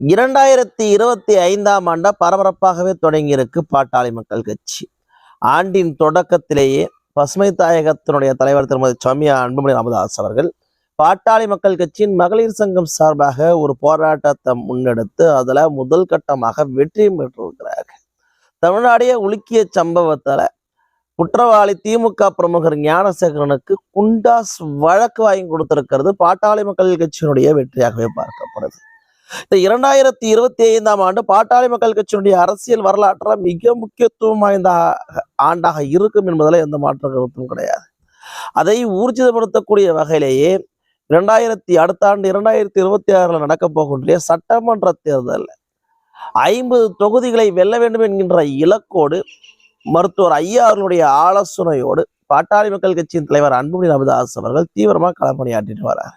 இரண்டாயிரத்தி இருபத்தி ஐந்தாம் ஆண்டா பரபரப்பாகவே தொடங்கியிருக்கு பாட்டாளி மக்கள் கட்சி. ஆண்டின் தொடக்கத்திலேயே பசுமை தாயகத்தினுடைய தலைவர் திருமதி சௌமியா அன்புமணி ராமதாஸ் அவர்கள் பாட்டாளி மக்கள் கட்சியின் மகளிர் சங்கம் சார்பாக ஒரு போராட்டத்தை முன்னெடுத்து அதுல முதல் கட்டமாக வெற்றியும் பெற்றிருக்கிறார்கள். தமிழ்நாடைய உலுக்கிய சம்பவத்தில் குற்றவாளி திமுக பிரமுகர் ஞானசேகரனுக்கு குண்டாஸ் வழக்கு வாங்கி கொடுத்திருக்கிறது பாட்டாளி மக்கள் கட்சியினுடைய வெற்றியாகவே பார்க்கப்படுது. இந்த இரண்டாயிரத்தி இருபத்தி ஐந்தாம் ஆண்டு பாட்டாளி மக்கள் கட்சியினுடைய அரசியல் வரலாற்ற மிக முக்கியத்துவம் வாய்ந்த ஆண்டாக இருக்கும் என்பதில் எந்த மாற்ற கருத்தும் கிடையாது. அதை ஊர்ஜிதப்படுத்தக்கூடிய வகையிலேயே இரண்டாயிரத்தி அடுத்த ஆண்டு இரண்டாயிரத்தி இருபத்தி ஆறுல நடக்க போகின்ற சட்டமன்ற தேர்தல் ஐம்பது தொகுதிகளை வெல்ல வேண்டும் என்கின்ற இலக்கோடு மருத்துவர் ஐயா அவர்களுடைய ஆலோசனையோடு பாட்டாளி மக்கள் கட்சியின் தலைவர் அன்புமணி ராமதாஸ் அவர்கள் தீவிரமாக களப்பணியாற்றிட்டு வரார்.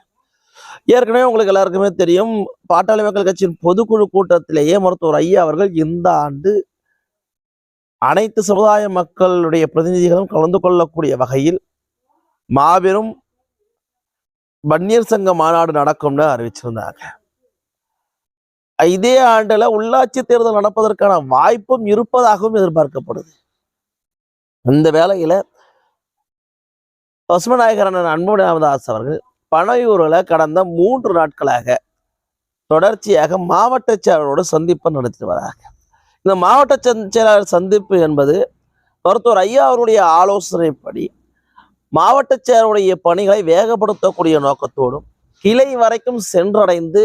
ஏற்கனவே உங்களுக்கு எல்லாருக்குமே தெரியும் பாட்டாளி மக்கள் கட்சியின் பொதுக்குழு கூட்டத்திலேயே மருத்துவர் ஐயா அவர்கள் இந்த ஆண்டு அனைத்து சமுதாய மக்களுடைய பிரதிநிதிகளும் கலந்து கொள்ளக்கூடிய வகையில் மாபெரும் வன்னியர் சங்க மாநாடு நடக்கும்னு அறிவிச்சிருந்தாங்க. இதே ஆண்டுல உள்ளாட்சி தேர்தல் நடப்பதற்கான வாய்ப்பும் இருப்பதாகவும் எதிர்பார்க்கப்படுது. இந்த வேளையில பசுமநாயகர் அண்ணன் அன்புமணி ராமதாஸ் அவர்கள் பனையூரில் கடந்த மூன்று நாட்களாக தொடர்ச்சியாக மாவட்ட செயலரோடு சந்திப்பு நடத்திட்டு வராங்க. இந்த மாவட்ட செயலாளர் சந்திப்பு என்பது மருத்துவர் ஐயா அவருடைய ஆலோசனைப்படி மாவட்ட செயலருடைய பணிகளை வேகப்படுத்தக்கூடிய நோக்கத்தோடும் கிளை வரைக்கும் சென்றடைந்து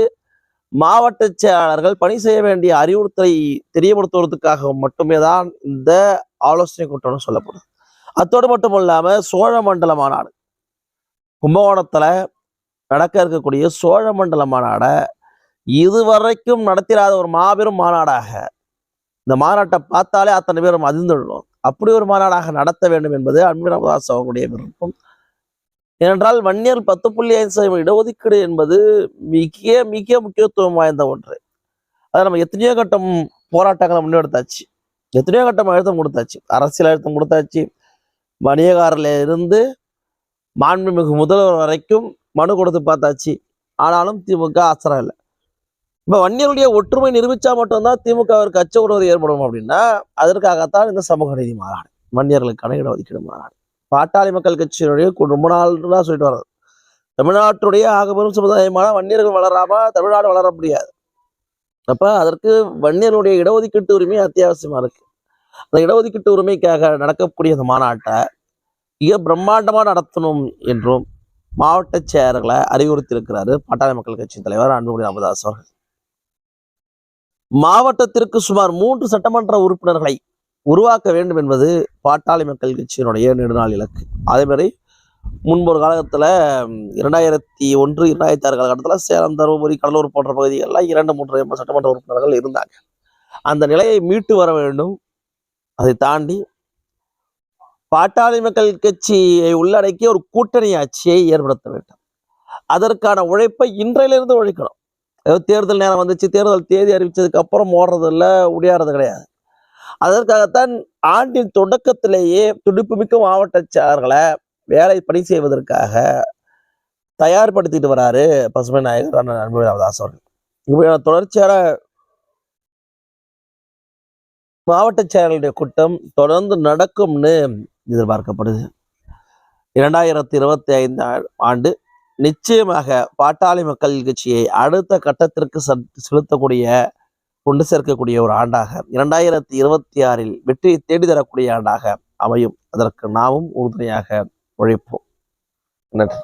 மாவட்ட செயலாளர்கள் பணி செய்ய வேண்டிய அறிவுறுத்தலை தெரியப்படுத்துவதற்காக மட்டுமே தான் இந்த ஆலோசனை கூட்டம் சொல்லப்படும் அத்தோடு மட்டும் இல்லாமல் சோழ மண்டல மாநாடு. கும்பகோணத்தில் நடக்க இருக்கக்கூடிய சோழ மண்டல மாநாடை இதுவரைக்கும் நடத்திடாத ஒரு மாபெரும் மாநாடாக இந்த மாநாட்டை பார்த்தாலே அத்தனை பேரும் அதிர்ந்துள்ளோம் அப்படி ஒரு மாநாடாக நடத்த வேண்டும் என்பது அன்பு அவர்களுடைய விருப்பம். ஏனென்றால் வன்னியர் பத்து புள்ளி ஐந்து சதவீதம் இடஒதுக்கீடு என்பது மிக மிக முக்கியத்துவம் வாய்ந்த ஒன்று. அதை நம்ம எத்தனையோ கட்டம் போராட்டங்களை முன்னெடுத்தாச்சு. எத்தனையோ கட்டம் அழுத்தம் கொடுத்தாச்சு. அரசியல் அழுத்தம் கொடுத்தாச்சு. வணிகக்காரில் இருந்து மாண்புமிகு முதல்வர் வரைக்கும் மனு கொடுத்து பார்த்தாச்சு. ஆனாலும் திமுக ஆச்சரம் இல்லை. இப்போ வன்னியருடைய ஒற்றுமை நிரூபிச்சா மட்டும்தான் திமுகவிற்கு அச்ச உணர்வு ஏற்படும் அப்படின்னா அதற்காகத்தான் இந்த சமூக நீதி மாநாடு வன்னியர்களுக்கான இடஒதுக்கீடு மாநாடு பாட்டாளி மக்கள் கட்சியினுடைய ரொம்ப நாள்லாம் சொல்லிட்டு வர்றது. தமிழ்நாட்டுடைய ஆகப்பெரும் சமுதாயமான வன்னியர்கள் வளராம தமிழ்நாடு வளர முடியாது. அப்ப அதற்கு வன்னியர்களுடைய இடஒதுக்கீட்டு உரிமை அத்தியாவசியமா இருக்கு. அந்த இடஒதுக்கீட்டு உரிமைக்காக நடக்கக்கூடிய அந்த மாநாட்டை மிக பிரம்மாண்டமா நடத்தணும் என்றும் மாவட்ட செயலர்களை அறிவுறுத்தியிருக்கிறாரு பாட்டாளி மக்கள் கட்சியின் தலைவர் அன்புமணி ராமதாஸ் அவர்கள். மாவட்டத்திற்கு சுமார் மூன்று சட்டமன்ற உறுப்பினர்களை உருவாக்க வேண்டும் என்பது பாட்டாளி மக்கள் கட்சியினுடைய நெடுநாள் இலக்கு. அதே மாதிரி முன்பு ஒரு காலகட்டத்தில் இரண்டாயிரத்தி ஒன்று இரண்டாயிரத்தி ஆறு காலகட்டத்தில் சேலம் தருமபுரி கடலூர் போன்ற பகுதிகளில் இரண்டு மூன்று சட்டமன்ற உறுப்பினர்கள் இருந்தாங்க. அந்த நிலையை மீட்டு வர வேண்டும். அதை தாண்டி பாட்டாளி மக்கள் கட்சியை உள்ளடக்கிய ஒரு கூட்டணி ஆட்சியை ஏற்படுத்த வேண்டும். அதற்கான உழைப்பை இன்றையிலிருந்து உழைக்கணும் ஏதோ தேர்தல் நேரம் வந்துச்சு தேர்தல் தேதி அறிவித்ததுக்கு அப்புறம் ஓடுறது இல்லை உடையாறது கிடையாது. அதற்காகத்தான் ஆண்டின் தொடக்கத்திலேயே துடிப்புமிக்க மாவட்ட செயலர்களை வேலை பணி செய்வதற்காக தயார்படுத்திட்டு வராரு பசுமை நாயகர் அண்ணன் அன்புமணி ராமதாஸ் அவர்கள். இப்படியான தொடர்ச்சியான மாவட்ட செயலருடைய கூட்டம் தொடர்ந்து நடக்கும்னு எதிர்பார்க்கப்படுது. இரண்டாயிரத்தி இருபத்தி ஐந்து ஆண்டு நிச்சயமாக பாட்டாளி மக்கள் கட்சியை அடுத்த கட்டத்திற்கு செலுத்தக்கூடிய கொண்டு சேர்க்கக்கூடிய ஒரு ஆண்டாக இரண்டாயிரத்தி இருபத்தி ஆறில் வெற்றியை தேடி தரக்கூடிய ஆண்டாக அமையும். அதற்கு நாமும் உறுதுணையாக உழைப்போம். நன்றி.